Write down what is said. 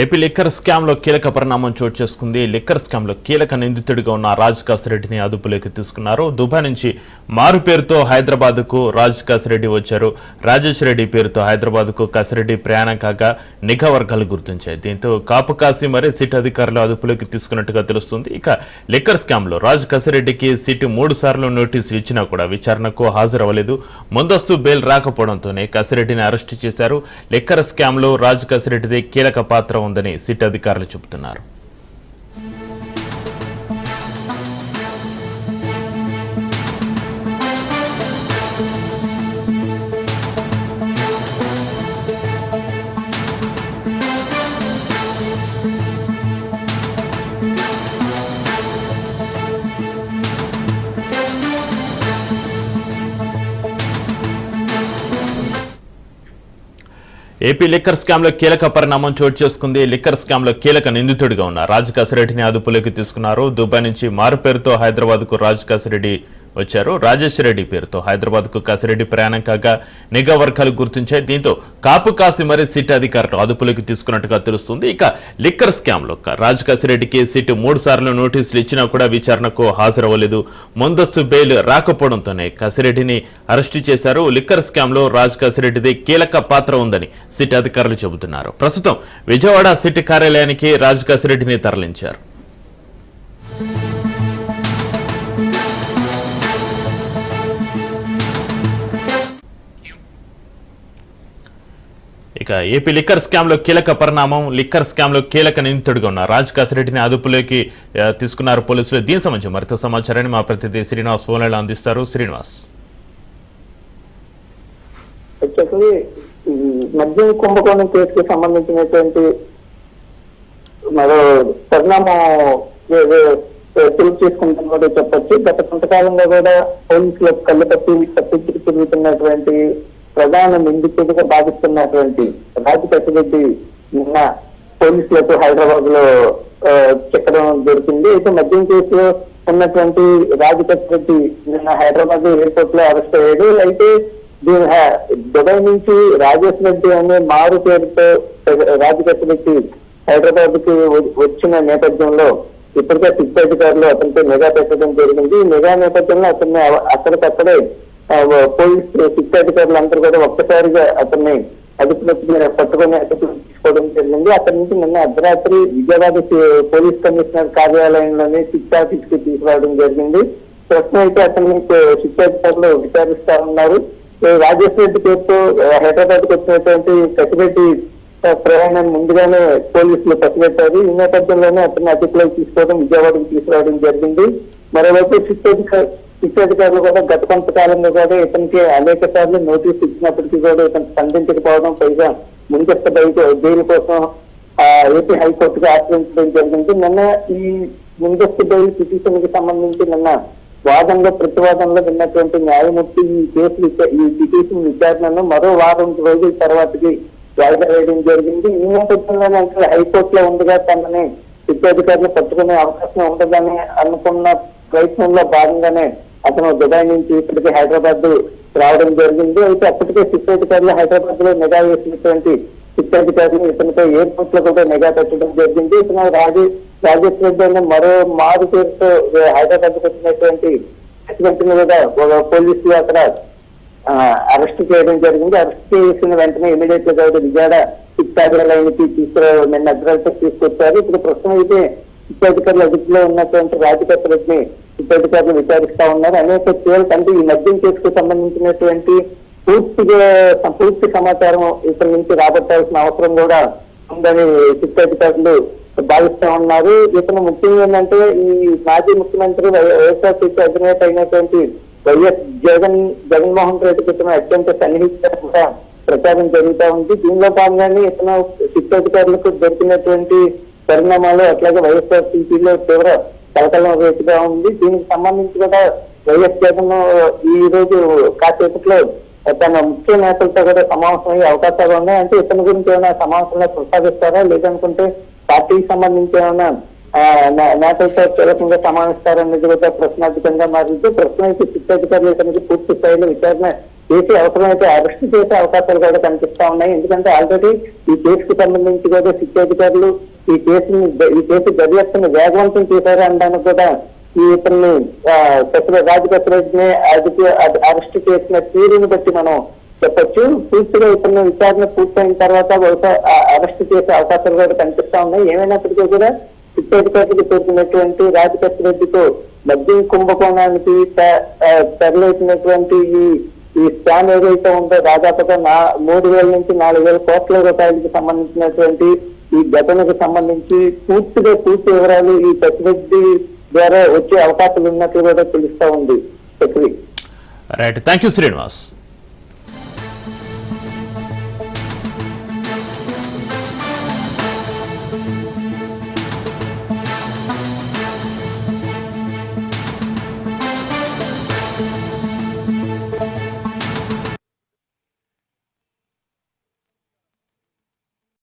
AP liquor స్కామ్లో కీలక పరిణామం చోటు చేసుకుంది. లిక్కర్ స్కామ్లో కీలక నిందితుడిగా ఉన్న రాజ్ అదుపులోకి తీసుకున్నారు. దుబాయ్ నుంచి మారు పేరుతో హైదరాబాద్కు రాజ్ కాసిరెడ్డి వచ్చారు. రాజేష్ రెడ్డి పేరుతో హైదరాబాద్కు కసిరెడ్డి ప్రయాణం కాగా నిఘా వర్గాలు గుర్తించాయి. దీంతో కాపు కాసి మరీ సిట్ అధికారులు అదుపులోకి తీసుకున్నట్టుగా తెలుస్తుంది. ఇక లిక్కర్ స్కామ్లో రాజ్ కాసిరెడ్డికి సిట్ మూడు సార్లు నోటీసులు ఇచ్చినా కూడా విచారణకు హాజరవ్వలేదు. ముందస్తు బెయిల్ రాకపోవడంతోనే కసిరెడ్డిని అరెస్టు చేశారు. లిక్కర్ స్కామ్లో రాజ్ కసిరెడ్డిది కీలక పాత్ర ఉందని సిట్ అధికారులు చెబుతున్నారు. ఏపీ లిక్కర్ స్కామ్లో కీలక పరిణామం చోటు చేసుకుంది. లిక్కర్ స్కామ్లో కీలక నిందితుడిగా ఉన్న రాజ్ కాసిరెడ్డిని అదుపులోకి తీసుకున్నారు. దుబాయ్ నుంచి మారు పేరుతో హైదరాబాద్కు రాజ్ కాసిరెడ్డి వచ్చారు. రాజేశ్వరరెడ్డి పేరుతో హైదరాబాద్కు కాసిరెడ్డి ప్రయాణం కాగా నిఘా వర్గాలు గుర్తించాయి. దీంతో కాపు కాసి మరీ సిట్ అధికారులు అదుపులోకి తీసుకున్నట్టుగా తెలుస్తుంది. ఇక లిక్కర్ స్కామ్లో రాజ్ కాసిరెడ్డికి సిట్ మూడు సార్లు నోటీసులు ఇచ్చినా కూడా విచారణకు హాజరవ్వలేదు. ముందస్తు బెయిల్ రాకపోవడంతోనే కసిరెడ్డిని అరెస్టు చేశారు. లిక్కర్ స్కామ్లో రాజ్ కాసిరెడ్డిది కీలక పాత్ర ఉందని సిట్ అధికారులు చెబుతున్నారు. ప్రస్తుతం విజయవాడ సిట్ కార్యాలయానికి రాజ్ కాసిరెడ్డిని తరలించారు. ఇక ఏపీ లిక్కర్ స్కామ్లో కీలక పరిణామం లిక్కర్ స్కామ్లో కీలక నిందితుడిగా ఉన్న రాజ్ కాసిరెడ్డిని అదుపులోకి తీసుకున్నారు పోలీసులు. దీని సంబంధించి మరింత సమాచారాన్ని మా ప్రతినిధి శ్రీనివాస్ ఫోన్లలో అందిస్తారు. శ్రీనివాస్. మద్యం కుంభకోణం కేసుకు సంబంధించినటువంటి మరో పరిణామం ప్రూవ్ చేసుకుంటాం కూడా చెప్పచ్చు. గత కొంతకాలంగా కూడా పోలీసులకు కళ్ళు తప్పి తప్పించి తిరుగుతున్నటువంటి ప్రధాన నిందితుడిగా భావిస్తున్నటువంటి రాజకసిరెడ్డి నిన్న పోలీసులకు హైదరాబాద్లో ఆ, దొరికింది అయితే మద్యం కేసులో ఉన్నటువంటి రాజకసిరెడ్డి నిన్న హైదరాబాద్ ఎయిర్పోర్ట్లో అరెస్ట్ అయ్యాడు. అయితే దీని దుబాయ్ నుంచి రాజేష్ రెడ్డి అనే మారు పేరుతో రాజకీయ రెడ్డి హైదరాబాద్కి వచ్చిన నేపథ్యంలో ఇప్పటికే సిట్ అధికారులు అతనితో నిఘా పెట్టడం జరిగింది. ఈ నిఘా నేపథ్యంలో అతన్ని అక్కడికక్కడే పోలీస్ సిట్ అధికారులు అందరూ కూడా ఒక్కసారిగా అతన్ని అదుపులోకి పట్టుకొని అదుపు తీసుకోవడం జరిగింది. అక్కడి నుంచి నిన్న అర్ధరాత్రి విజయవాడ పోలీస్ కమిషనర్ కార్యాలయంలోనే సిట్ ఆఫీస్కి తీసుకురావడం జరిగింది. ప్రస్తుతం అయితే అతన్ని సిట్ అధికారులు విచారిస్తా ఉన్నారు. రాజేష్ రెడ్డి పేరుతో హైదరాబాద్కు వచ్చినటువంటి కసిరెడ్డి ప్రయాణం ముందుగానే పోలీసులు పసిగట్టారు ఈ నేపథ్యంలోనే అతన్ని అదుపులోకి తీసుకోవడం విజయవాడకు తీసుకురావడం జరిగింది. మరోవైపు సిట్ అధికారులు సిట్ కూడా గత కొంతకాలంగా కూడా ఇతనికి అనేక సార్లు నోటీస్ ఇచ్చినప్పటికీ కూడా ఇతను స్పందించకపోవడం పైగా ముందస్తు బయట బెయిల్ కోసం ఏపీ హైకోర్టుకు ఆశ్రయించడం జరిగింది. నిన్న ఈ ముందస్తు బెయిల్ పిటిషన్కి సంబంధించి నిన్న వాదనలో ప్రతివాదనలో విన్నటువంటి న్యాయమూర్తి ఈ కేసు ఈ పిటిషన్ విచారణను మరో వారం రోజుల తర్వాతకి వాయిదా వేయడం జరిగింది. ఈ నేపథ్యంలోనే అసలు హైకోర్టులో ఉండగా తనని విద్యాధికారులు పట్టుకునే అవకాశం ఉండదని అనుకున్న ప్రయత్నంలో భాగంగానే అతను దుబాయ్ నుంచి ఇప్పటికే హైదరాబాద్ రావడం జరిగింది. అయితే అప్పటికే శిక్షాధికారులు హైదరాబాద్లో నిఘా వేసినటువంటి శిక్షాధికారులు ఇతనిపై ఎయిర్పోర్ట్లో కూడా నిఘా పెట్టడం జరిగింది. ఇతను రాజే రాజేష్ రెడ్డి అనే మరో మారు పేరుతో హైదరాబాద్ వచ్చినటువంటి వెంటనే కూడా పోలీసులు అక్కడ అరెస్ట్ చేయడం జరిగింది. అరెస్ట్ చేసిన వెంటనే ఇమీడియట్గా విజయవాడ సిక్స్ శిక్షాధికారులకి తీసుకురా నిన్న అగ్రాలతో తీసుకొచ్చారు. ఇప్పుడు ప్రస్తుతం అయితే శిక్షాధికారులు అదుపులో ఉన్నటువంటి రాజకీయ రెడ్డిని శిక్షాధికారులు విచారిస్తా ఉన్నారు. అనేక కేవలం అంటే ఈ మద్యం కేసుకు సంబంధించినటువంటి పూర్తిగా పూర్తి సమాచారం ఇక్కడి నుంచి రాబట్టాల్సిన అవసరం కూడా ఉందని శిక్షాధికారులు భావిస్తా ఉన్నారు. ఇతను ముఖ్యంగా ఏంటంటే ఈ మాజీ ముఖ్యమంత్రి వై- వైఎస్ఆర్సీపీ అధినేత అయినటువంటి వైఎస్ జగన్ జగన్మోహన్ రెడ్డికి ఇతను అత్యంత సన్నిహితంగా ప్రచారం జరుగుతూ ఉంది. దీనిలో భాగంగానే ఇతను చిత్తాధికారులకు దొరికినటువంటి పరిణామాలు అట్లాగే వైఎస్ఆర్ సిపిలో తీవ్ర కలకలం రేటుగా ఉంది. దీనికి సంబంధించి కూడా వైఎస్ జగన్ ఈ రోజు కాసేపట్లో తన ముఖ్య నేతలతో కూడా సమావేశం అయ్యే అవకాశాలు ఉన్నాయి. అంటే ఇతని గురించి ఏమైనా సమావేశంలో ప్రస్తావిస్తారా? లేదనుకుంటే పార్టీకి సంబంధించి ఏమైనా ఆ, నేతలతో కీలకంగా సమావేస్తారనేది కూడా ప్రశ్నార్థకంగా మారింది. ప్రస్తుతం అయితే శిక్షాధికారులు ఇతనికి పూర్తి స్థాయిలో విచారణ చేసి అవసరమైతే అరెస్ట్ చేసే అవకాశాలు కూడా కనిపిస్తా ఉన్నాయి. ఎందుకంటే ఆల్రెడీ ఈ కేసుకు సంబంధించి కూడా శిక్ష అధికారులు ఈ కేసుని ఈ కేసు దర్యాప్తును వేగవంతం చేశారు అనడానికి కూడా ఈ ఇతన్ని రాజు కసిరెడ్డిని అరెస్ట్ చేసిన తీరుని బట్టి మనం చెప్పొచ్చు. పూర్తిగా ఇతను విచారణ పూర్తయిన తర్వాత బహుశా అరెస్ట్ చేసే అవకాశాలు కూడా కనిపిస్తా ఉన్నాయి. ఏమైనప్పటికీ కూడా శిక్షాధికారులకు చేసినటువంటి రాజకీయ రెడ్డితో మద్యం కుంభకోణానికి త- ఈ ఈ స్కామ్ ఏదైతే ఉందో దాదాపుగా నా మూడు వేల నుంచి నాలుగు వేల కోట్ల రూపాయలకి సంబంధించినటువంటి ఈ ఘటనకు సంబంధించి పూర్తిగా పూర్తి వివరాలు ఈ ప్రతినిధి ద్వారా వచ్చే అవకాశాలు ఉన్నట్లు కూడా తెలుస్తా ఉంది. Right thank you Srinivas